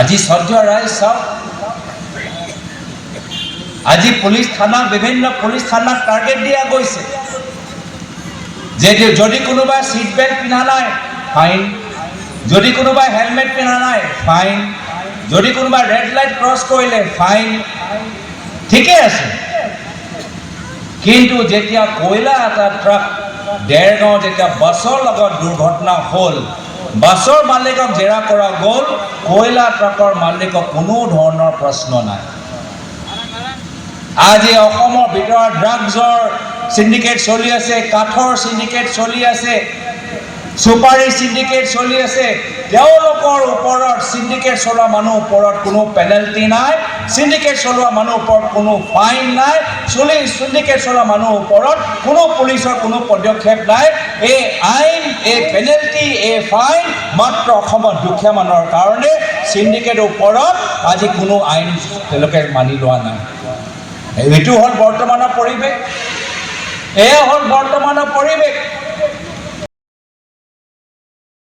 আজি সঞ্জয় ৰায় চাওক আজি পুলিচ থানা, বিভিন্ন পুলিচ থানাক টাৰ্গেট দিয়া গৈছে। যে যদি কোনোবাই চিট বেল্ট পিন্ধা নাই ফাইন যদি কোনোবাই হেলমেট পিন্ধা নাই ফাইন যদি কোনোবাই ৰেড লাইট ক্ৰছ কৰিলে ফাইন ঠিকে আছে। কিন্তু যেতিয়া কয়লা এটা ট্ৰাক ডেৰগাঁও যেতিয়া বাছৰ লগত দুৰ্ঘটনা হ'ল বাছৰ মালিকক জেৰা কৰা গ'ল, কয়লা ট্ৰাকৰ মালিকক কোনো ধৰণৰ প্ৰশ্ন নাই। আজি অসমৰ ভিতৰত ড্ৰাগছৰ চিণ্ডিকেট চলি আছে, কাঠৰ চিণ্ডিকেট চলি আছে, চুপাৰী চিণ্ডিকেট চলি আছে। তেওঁলোকৰ ওপৰত চিণ্ডিকেট চলোৱা মানুহৰ ওপৰত কোনো পেনাল্টি নাই। চিণ্ডিকেট চলোৱা মানুহৰ ওপৰত কোনো ফাইন নাই। চলি চিণ্ডিকেট চলোৱা মানুহৰ ওপৰত কোনো পুলিচৰ কোনো পদক্ষেপ নাই। এই আইন এই পেনাল্টি এই ফাইন মাত্ৰ অসমৰ দুখীয়া মানুহৰ কাৰণে চিণ্ডিকেটৰ ওপৰত আজি কোনো আইন তেওঁলোকে মানি লোৱা নাই। এইটো হ'ল বৰ্তমানৰ পৰিৱেশ। এয়া হ'ল বৰ্তমানৰ পৰিৱেশ।